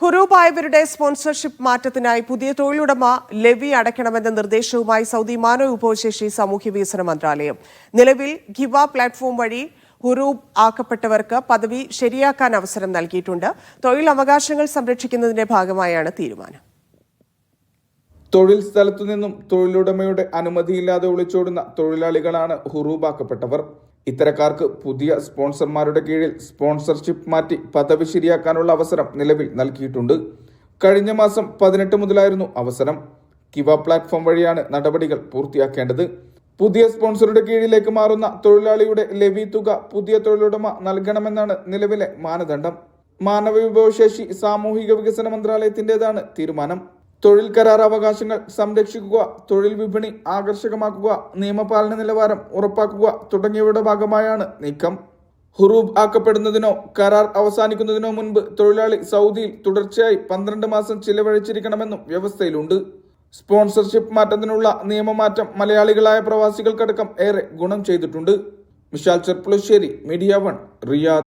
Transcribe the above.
ഹുറൂബായവരുടെ sponsorship മാറ്റത്തിനായി പുതിയ തൊഴിലുടമ levy അടയ്ക്കണമെന്ന നിർദ്ദേശവുമായി Saudi മാനവ വിഭവശേഷി സാമൂഹ്യ വികസന മന്ത്രാലയം. നിലവിൽ ഗിവ പ്ലാറ്റ്ഫോം വഴി ഹുറൂബ് ആക്കപ്പെട്ടവർക്ക് പദവി ശരിയാക്കാൻ അവസരം നൽകിയിട്ടുണ്ട്. തൊഴിൽ അവകാശങ്ങൾ സംരക്ഷിക്കുന്നതിന്റെ ഭാഗമായാണ് തീരുമാനം. തൊഴിൽ സ്ഥലത്തു നിന്നും തൊഴിലുടമയുടെ അനുമതിയില്ലാതെ ഒളിച്ചോടുന്ന തൊഴിലാളികളാണ് ഹുറൂബാക്കപ്പെട്ടവർ ഇത്തരക്കാർക്ക് പുതിയ സ്പോൺസർമാരുടെ കീഴിൽ സ്പോൺസർഷിപ്പ് മാറ്റി പദവി ശരിയാക്കാനുള്ള അവസരം നിലവിൽ നൽകിയിട്ടുണ്ട്. കഴിഞ്ഞ മാസം പതിനെട്ട് മുതലായിരുന്നു അവസരം. കിവ പ്ലാറ്റ്ഫോം വഴിയാണ് നടപടികൾ പൂർത്തിയാക്കേണ്ടത്. പുതിയ സ്പോൺസറുടെ കീഴിലേക്ക് മാറുന്ന തൊഴിലാളിയുടെ ലെവി തുക പുതിയ തൊഴിലുടമ നൽകണമെന്നാണ് നിലവിലെ മാനദണ്ഡം. മാനവ വിഭവശേഷി സാമൂഹിക വികസന മന്ത്രാലയത്തിന്റേതാണ് തീരുമാനം. തൊഴിൽ കരാർ അവകാശങ്ങൾ സംരക്ഷിക്കുക തൊഴിൽ വിപണി ആകർഷകമാക്കുക നിയമപാലന നിലവാരം ഉറപ്പാക്കുക തുടങ്ങിയവയുടെ ഭാഗമായാണ് നീക്കം. ഹുറൂബ് ആക്കപ്പെടുന്നതിനോ കരാർ അവസാനിക്കുന്നതിനോ മുൻപ് തൊഴിലാളി സൗദിയിൽ തുടർച്ചയായി പന്ത്രണ്ട് മാസം ചിലവഴിച്ചിരിക്കണമെന്നും വ്യവസ്ഥയിലുണ്ട്. സ്പോൺസർഷിപ്പ് മാറ്റത്തിനുള്ള നിയമമാറ്റം മലയാളികളായ പ്രവാസികൾക്കടക്കം ഏറെ ഗുണം ചെയ്തിട്ടുണ്ട്. Vishal Cherpulassery media one Riyadh.